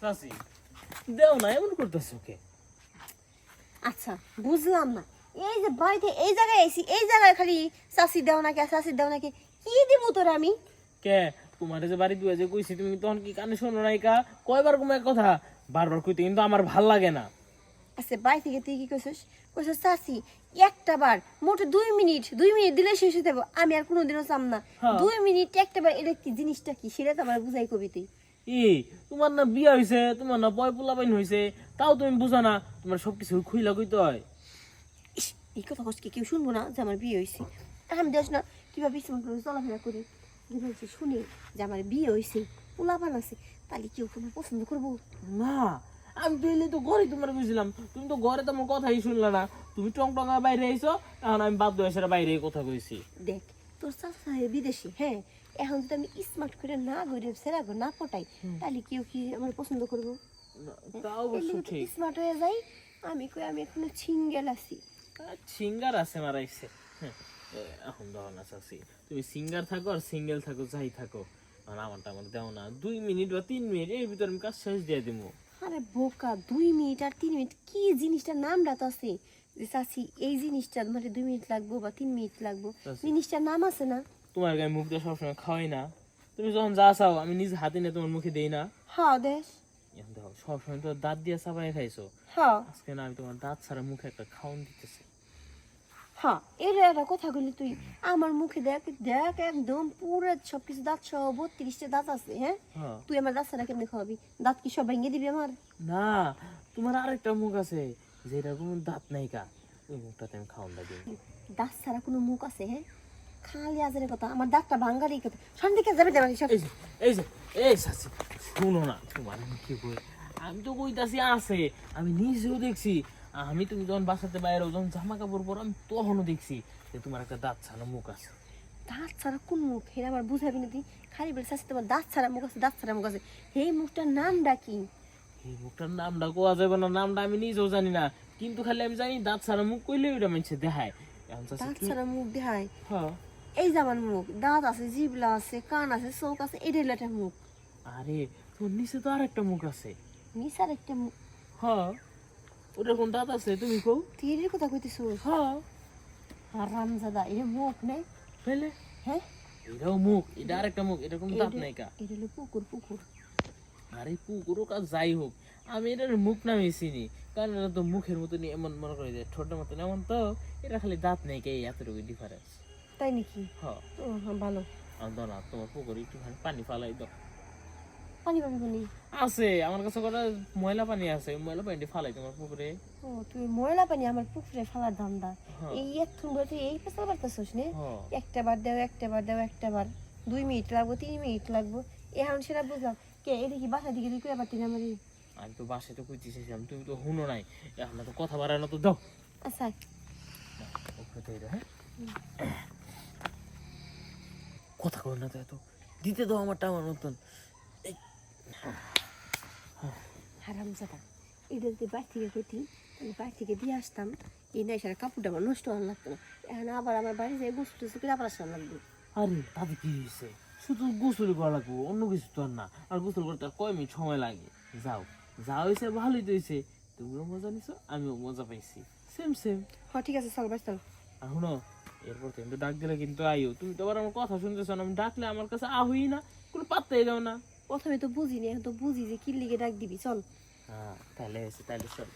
চাচি। দেও না এমন করতেছো কে? আচ্ছা বুঝলাম না। এই যে বাড়িতে এই জায়গায় এসি এই জায়গায় খালি দেও নাকি দেও নাকি কি দিব তোর আমি? কে তোমার যে বাড়ি দুয়ে যে কইছি তুমি তখন কি কানে শোনো নাই কা? কয়বার কমে কথা? বারবার কইতে কিন্তু আমার ভালো লাগে না। আচ্ছা বাড়ি থেকে তুই কি কইছিস? কইছিস চাষি একটা বার মোটে দুই মিনিট দুই মিনিট দিলে শেষ হয়ে যাব। আমি আর কোনোদিনও চাম না। হ্যাঁ। দুই মিনিট একটা বার এটা কি জিনিসটা কি? সেটা তো আমার বুঝাই কবি তুই। ই তোমার না বিয়া হইছে তোমার না পয় পোলাপাইন হইছে তাও তুমি বুঝো না তোমার সব সবকিছু খুইলা কইতে হয়। এই কথা কষ্ট কেউ শুনব না যে আমার বিয়ে হয়েছে আমি দেখ না কীভাবে মতো করে চলাফেরা করি যদি শুনে যে আমার বিয়ে হয়েছে পোলাপান আছে তাহলে কেউ তোমার পছন্দ করব? না আমি তো এলে তো ঘরে তোমার বুঝলাম তুমি তো ঘরে তোমার কথাই শুনলে না। তুমি টং টঙ্গা বাইরে আইছো এখন আমি বাধ্য হয়ে সেটা বাইরে কথা কইছি। দেখ তোর চাষা বিদেশি হ্যাঁ? এখন যদি আমি স্মার্ট করে না করে সেরা না পটাই তাহলে কেউ কি আমার পছন্দ করব? স্মার্ট হয়ে যাই আমি কই আমি এখনও সিঙ্গেল আছি। সিঙ্গার আছে মারাইছে হ্যাঁ, এখন দাও না চাচি তুমি সিঙ্গার থাকো আর সিঙ্গেল থাকো যাই থাকো। আর আমারটা আমার দেও না দুই মিনিট বা তিন মিনিট এর ভিতরে আমি কাজ শেষ দিয়ে দিব আরে বোকা দুই মিনিট আর তিন মিনিট কি জিনিসটার নামটা তো আছে যে চাচি এই জিনিসটা মানে দুই মিনিট লাগবো বা তিন মিনিট লাগবো জিনিসটার নাম আছে না? তোমার গায়ে মুখ দিয়ে সবসময় খাওয়াই না। তুমি যখন যা চাও আমি নিজ হাতে নিয়ে তোমার মুখে দেই না। হ্যাঁ দেশ। দেখো সবসময় তো দাঁত দিয়ে চাপাই খাইছো। হ্যাঁ। আজকে না আমি তোমার দাঁত ছাড়া মুখে একটা খাওয়ান দিতেছি। হ্যাঁ একটা কথা বলি তুই। আমার মুখে দেখ দেখ একদম পুরো সবকিছু দাঁত সহ বত্রিশটা দাঁত আছে হ্যাঁ? হ্যাঁ। তুই আমার দাঁত ছাড়া কেমনে খাওয়াবি? দাঁত কি সব ভেঙে দিবি আমার? না তোমার আরেকটা মুখ আছে যেটা কোনো দাঁত নাই কা। ওই মুখটাতে আমি খাওয়ান দিই। দাঁত ছাড়া কোনো মুখ আছে হ্যাঁ? খালি আজারের কথা আমার দাঁতটা ভাঙ্গারই কথা। সন্ধ্যে যাবে দেবে সব এই যে এই যে এই সাসি শুনো না তোমার আমি কি কই আমি তো কইতাছি আছে আমি নিজেও দেখছি। আমি তুমি যখন বাসাতে বাইরে যখন জামা কাপড় পর আমি তখনও দেখছি যে তোমার একটা দাঁত ছাড়া মুখ আছে। দাঁত ছাড়া কোন মুখ? হেরা আমার বুঝাবি না তুই। খালি বলে শাস্তি তোমার দাঁত ছাড়া মুখ আছে দাঁত ছাড়া মুখ আছে। এই মুখটার নামটা কি? এই মুখটার নামটা কোয়া যাবে না? নামটা আমি নিজেও জানি না। কিন্তু খালি আমি জানি দাঁত ছাড়া মুখ কইলে ওইটা মানুষে দেখায়। দাঁত ছাড়া মুখ দেখায়। হ্যাঁ। এই যে মুখ দাঁত আছে জিবলা আছে কান আছে চোখ আছে এটা হলো একটা মুখ। আরে তোর নিচে তো আরেকটা মুখ আছে। নিসার একটা মুখ। হ্যাঁ ওটার কোন দাঁত আছে তুমি কও? তুই এর কথা কইতেছ? হ্যাঁ। আর রামজাদা এটা মুখ নেই। পেলে হ্যাঁ এটাও মুখ এটা আরেকটা মুখ এটা কোনো দাঁত নাই কা এটা হলো পুকুর পুকুর। আরে পুকুরও কাজ যাই হোক আমি এটার মুখ নামে চিনি। কারণ এটা তো মুখের মতন এমন মনে করে যে ঠোঁটের মতন এমন তো এটা খালি দাঁত নেই কে এতটুকু ডিফারেন্স তাই নাকি? হ্যাঁ। হ্যাঁ ভালো। আর তোমার পুকুরে একটুখানি পানি ফালাই দাও। পানি পাবি পানি? আছে আমার কাছে কটা ময়লা পানি আছে ময়লা পানিটি ফালাই তোমার পুকুরে। ও তুই ময়লা পানি আমার পুকুরে ফেলার ধান্দা। এই এক্ষণ বলে তুই এই পেশাল পারতেছিস নে? একটা বার দাও একটা বার দাও একটা বার। দুই মিনিট লাগবো তিন মিনিট লাগবো। এখন সেটা বুঝলাম। কে এটা কি বাসা দিকে দিকে আবার তিন আমার আমি তো বাসায় তো কইতেছিলাম তুমি তো হুনো নাই। এখন তো কথা বাড়ানো তো দাও। আচ্ছা। তো হ্যাঁ? কথা কর না তো এত। দিতে দাও আমারটা আমার মতন। হারাম জাদা। এটা যদি বাইর থেকে কইতি তাহলে বাইর থেকে দিয়ে আসতাম এই নাই সারা কাপড়টা আমার নষ্ট হওয়ার লাগতো না। এখন আবার আমার বাড়ি যায় গোসল টোসল করে আবার লাগবে। আরে তাতে কি হয়েছে শুধু গোসল করা লাগবো অন্য কিছু তো আর না। আর গোসল করতে আর কয় মিনিট সময় লাগে? যাও। যা হয়েছে ভালোই তো হয়েছে তুমিও মজা নিছো আমিও মজা পাইছি। সেম সেম হ্যাঁ ঠিক আছে চল বাস চল। আর শুনো এরপর কিন্তু ডাক দিলে কিন্তু আইও। তুমি তো আবার আমার কথা শুনতেছো না আমি ডাকলে আমার কাছে আহুই না কোনো পাত্তাই দাও না। প্রথমে তো বুঝিনি এখন তো বুঝি যে কি লিগে ডাক দিবি চল। হ্যাঁ তাহলে তাহলে চল।